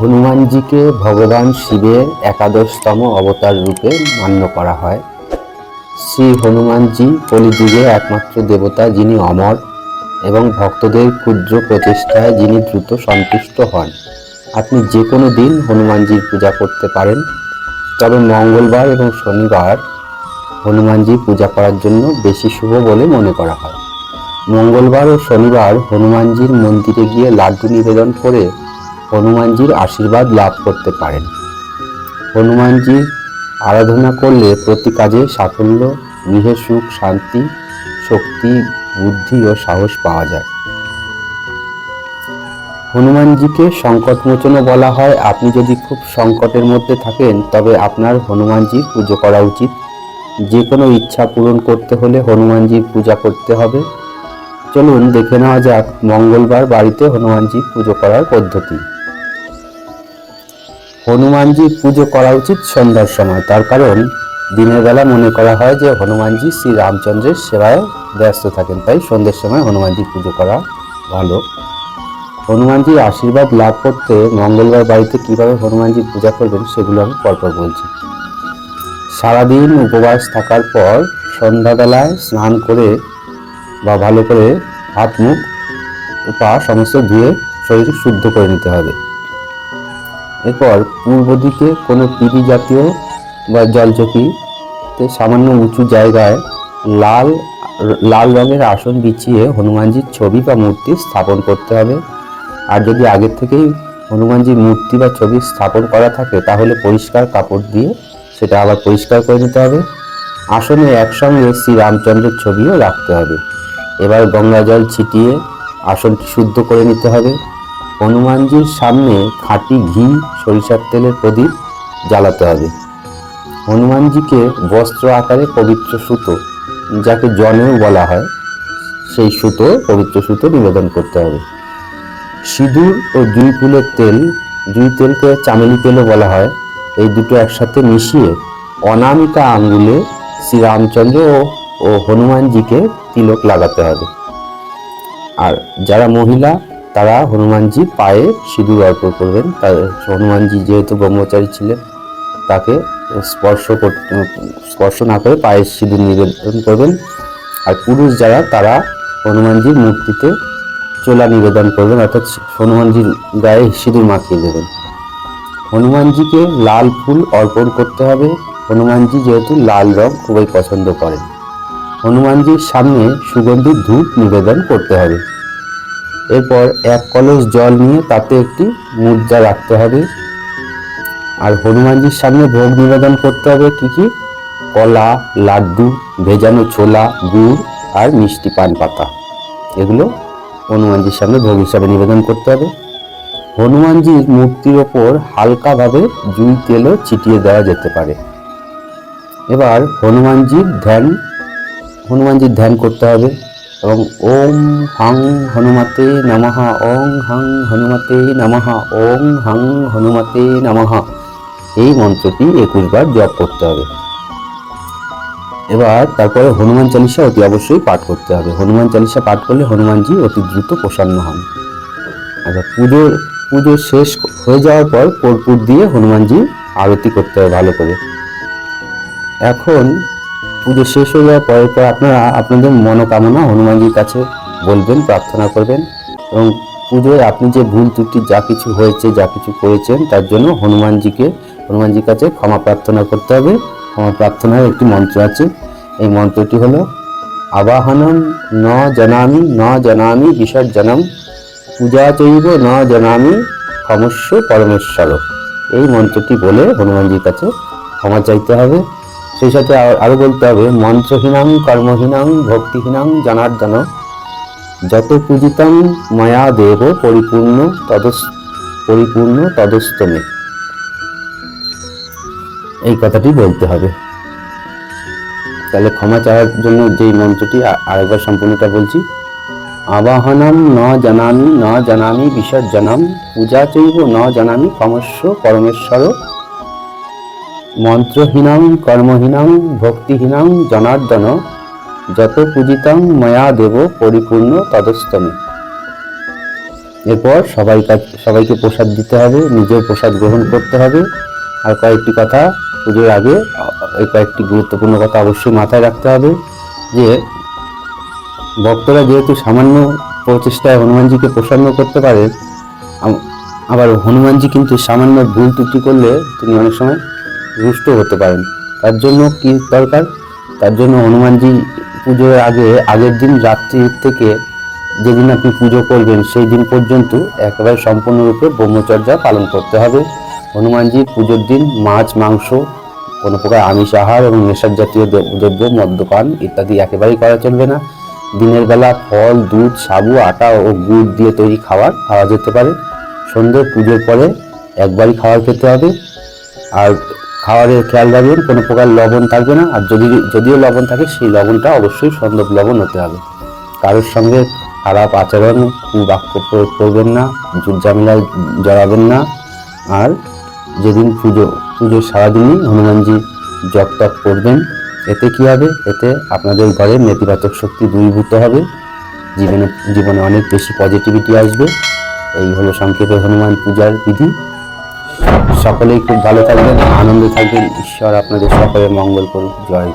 হনুমানজিকে ভগবান শিবের একাদশতম অবতার রূপে মান্য করা হয়। শ্রী হনুমানজি কলিযুগে একমাত্র দেবতা যিনি অমর এবং ভক্তদের ক্ষুদ্র প্রচেষ্টায় যিনি দ্রুত সন্তুষ্ট হন। আপনি যে কোনো দিন হনুমানজির পূজা করতে পারেন, তবে মঙ্গলবার এবং শনিবার হনুমানজি পূজা করার জন্য বেশি শুভ বলে মনে করা হয়। মঙ্গলবার ও শনিবার হনুমানজির মন্দিরে গিয়ে লাড্ডু নিবেদন করে হনুমানজির আশীর্বাদ লাভ করতে পারেন। হনুমানজির আরাধনা করলে প্রতি কাজে সাফল্য, গৃহে সুখ, শান্তি, শক্তি, বুদ্ধি ও সাহস পাওয়া যায়। হনুমানজিকে সংকটমোচনও বলা হয়। আপনি যদি খুব সংকটের মধ্যে থাকেন, তবে আপনার হনুমানজির পুজো করা উচিত। যে কোনো ইচ্ছা পূরণ করতে হলে হনুমানজির পূজা করতে হবে। চলুন দেখে নেওয়া যাক মঙ্গলবার বাড়িতে হনুমানজি পুজো করার পদ্ধতি। হনুমানজি পুজো করা উচিত সন্ধ্যার সময়। তার কারণ, দিনের বেলা মনে করা হয় যে হনুমানজি শ্রী রামচন্দ্রের সেবায় ব্যস্ত থাকেন। তাই সন্ধ্যের সময় হনুমানজি পুজো করা ভালো। হনুমানজির আশীর্বাদ লাভ করতে মঙ্গলবার বাড়িতে কীভাবে হনুমানজি পূজা করবেন সেগুলো আমি পরপর বলছি। সারাদিন উপবাস থাকার পর সন্ধ্যাবেলায় স্নান করে বা ভালো করে হাত মুখ, পা সমস্ত ধুয়ে শরীর শুদ্ধ করে নিতে হবে। এরপর পূর্ব দিকে কোনো পিড়ি জাতীয় বা জলচকিতে সামান্য উঁচু জায়গায় লাল লাল রঙের আসন বিছিয়ে হনুমানজির ছবি বা মূর্তি স্থাপন করতে হবে। আর যদি আগের থেকেই হনুমানজির মূর্তি বা ছবি স্থাপন করা থাকে, তাহলে পরিষ্কার কাপড় দিয়ে সেটা আবার পরিষ্কার করে নিতে হবে। আসনে একসঙ্গে শ্রীরামচন্দ্রের ছবিও রাখতে হবে। এবার গঙ্গা জল ছিটিয়ে আসনটি শুদ্ধ করে নিতে হবে। হনুমানজির সামনে খাঁটি ঘি, সরিষার তেলের প্রদীপ জ্বালাতে হবে। হনুমানজিকে বস্ত্র আকারে পবিত্র সুতো, যাকে জনেও বলা হয়, সেই সুতো, পবিত্র সুতো নিবেদন করতে হবে। সিঁদুর ও জুই ফুলের তেল জুই তেলকে চামেলি তেলও বলা হয়। এই দুটো একসাথে মিশিয়ে অনামিকা আঙ্গুলে শ্রীরামচন্দ্র ও হনুমানজিকে তিলক লাগাতে হবে। আর যারা মহিলা তারা হনুমানজি পায়ে সিঁদুর অর্পণ করবেন। তার হনুমানজি যেহেতু ব্রহ্মচারী ছিলেন, তাকে স্পর্শ স্পর্শ না করে পায়ে সিঁদুর নিবেদন করবেন। আর পুরুষ যারা, তারা হনুমানজির মূর্তিতে চোলা নিবেদন করবেন, অর্থাৎ হনুমানজির গায়ে সিঁদুর মাখিয়ে দেবেন। হনুমানজিকে লাল ফুল অর্পণ করতে হবে। হনুমানজি যেহেতু লাল রং খুবই পছন্দ করেন। হনুমানজির সামনে সুগন্ধি ধূপ নিবেদন করতে হবে। এরপর এক কলস জল নিয়ে তাতে একটি মুদ্রা রাখতে হবে। আর হনুমানজির সামনে ভোগ নিবেদন করতে হবে কি কি? কলা, লাড্ডু, ভেজানো ছোলা, গুড় আর মিষ্টি পান পাতা এগুলো হনুমানজির সামনে ভোগ হিসাবে নিবেদন করতে হবে। হনুমানজির মূর্তির ওপর হালকাভাবে জুই তেলও ছিটিয়ে দেওয়া যেতে পারে। এবার হনুমানজির ধ্যান হনুমানজির ধ্যান করতে হবে। এবং ওম হাং হনুমতে নমঃ ওং হাং হনুমতে নমঃ ওং হাং হনুমতে নমঃ। এই মন্ত্রটি একুশ বার জপ করতে হবে। এবার তারপরে হনুমান চালিসা অতি অবশ্যই পাঠ করতে হবে। হনুমান চালিসা পাঠ করলে হনুমানজি অতি দ্রুত প্রসন্ন হন। আচ্ছা পুজোর পুজো শেষ হয়ে যাওয়ার পর কর্পূর দিয়ে হনুমানজি আরতি করতে হবে ভালো করে। এখন পুজো শেষ হয়ে যাওয়ার পরের পর আপনারা আপনাদের মনোকামনা হনুমানজির কাছে বলবেন, প্রার্থনা করবেন এবং পুজোয় আপনি যে ভুল ত্রুটি, যা কিছু হয়েছে, যা কিছু করেছেন, তার জন্য হনুমানজিকে, হনুমানজির কাছে ক্ষমা প্রার্থনা করতে হবে। ক্ষমা প্রার্থনার একটি মন্ত্র আছে। এই মন্ত্রটি হলো আবাহনম ন জানামি ন জানামি বিসর্জনম, পূজা চৈব ন জানামি ক্ষমস্য পরমেশ্বর এই মন্ত্রটি বলে হনুমানজির কাছে ক্ষমা চাইতে হবে। সেই সাথে আর- আরও বলতে হবে, মন্ত্রহীনাং, কর্মহীনাং, ভক্তিহীনাং জনার্দন যত পূজিতাং মায়া দেব পরিপূর্ণ তদস পরিপূর্ণ তদস্তমে। এই কথাটি বলতে হবে। তাহলে ক্ষমা চাওয়ার জন্য যেই মন্ত্রটি আরেকবার সম্পূর্ণটা বলছি। আবাহনম ন জানামি ন জানামি, বিসর্জনম, পূজা চৈব ন জানামি ক্ষমস্য পরমেশ্বর মন্ত্রহীনাং, কর্মহীনাং, ভক্তিহীনাং, জনার্দন, যত পূজিতাং ময়া দেব পরিপূর্ণ তদস্তমে। এরপর সবাই সবাইকে প্রসাদ দিতে হবে নিজেও প্রসাদ গ্রহণ করতে হবে। আর কয়েকটি কথা পুজোর আগে, এই কয়েকটি গুরুত্বপূর্ণ কথা অবশ্যই মাথায় রাখতে হবে, যে ভক্তরা যেহেতু সামান্য প্রচেষ্টায় হনুমানজিকে প্রসন্ন করতে পারে আবার হনুমানজি কিন্তু সামান্য ভুল ত্রুটি করলে তিনি অনেক সময় রুষ্ট হতে পারেন। তার জন্য কি দরকার? তার জন্য হনুমানজি পুজোর আগে, আগের দিন রাত্রি থেকে যেদিন আপনি পুজো করবেন, সেই দিন পর্যন্ত একেবারে সম্পূর্ণরূপে ব্রহ্মচর্যা পালন করতে হবে। হনুমানজি পুজোর দিন মাছ, মাংস, কোনো প্রকার আমিষ আহার এবং নেশার জাতীয় দ্রব- দ্রব্য, মদ্যপান ইত্যাদি একেবারেই করা চলবে না। দিনের বেলা ফল, দুধ, সাবু, আটা ও গুড় দিয়ে তৈরি খাবার খাওয়া যেতে পারে। সন্ধ্যে পুজোর পরে একবারই খাবার খেতে হবে। আর খাবারের খেয়াল রাখবেন, কোনো প্রকার লবণ থাকবে না। আর যদি, যদিও লবণ থাকে, সেই লবণটা অবশ্যই সন্দব লবণ হতে হবে। কারোর সঙ্গে খারাপ আচরণ বাক্য প্রয়োগ করবেন না ঝামেলায় জড়াবেন না। আর যেদিন পুজো, পুজোর সারাদিনই হনুমানজি জপ তপ করবেন। এতে কি হবে? এতে আপনাদের ঘরে নেতিবাচক শক্তি দূরীভূত হবে। জীবনে জীবনে অনেক বেশি পজিটিভিটি আসবে। এই হলো সংক্ষেপে হনুমান পূজার বিধি। সকলেই খুব ভালো থাকবেন আনন্দে থাকবেন। ঈশ্বর আপনাদের সকলের মঙ্গল করুক। জয়